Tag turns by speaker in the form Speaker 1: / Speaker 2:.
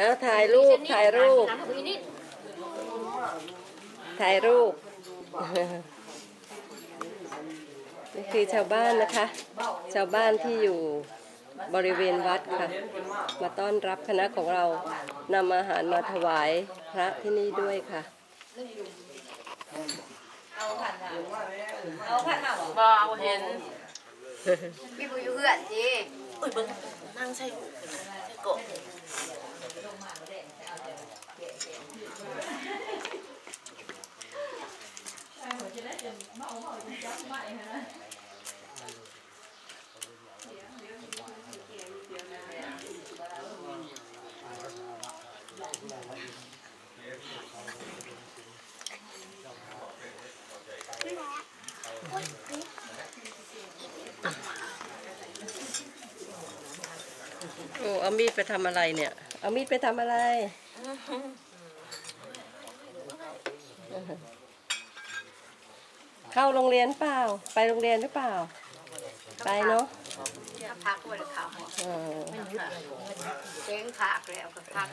Speaker 1: เอาถ่ายรูปถ่ายรูป
Speaker 2: น้ำของพี่นิด
Speaker 1: ถ่ายรูป นี่คือชาวบ้านนะคะ ชาวบ้านที่อยู่บริเวณวัดค่ะ มาต้อนรับคณะของเรานำอาหารมาถวายพระที่นี่ด้วยค่ะ
Speaker 2: เอาผ่านมาเอาผ่านมาเหรอ
Speaker 3: บ่เอาเห็น
Speaker 2: พี่บุญอยู่เพื่อนจี
Speaker 3: อุ้ยเบิ่งนั่งใช่ใช่ โกะ
Speaker 1: โอ้เอามีดไปทำอะไรเนี่ย เอามีดไปทำอะไร เข้าโรงเรียนเปล่า ไปโรงเรียนหรือเปล่า ไปเนาะ
Speaker 2: พักไว้เลยค่ะ
Speaker 1: เออ
Speaker 2: เจ๊งขาดแล้วก็พัก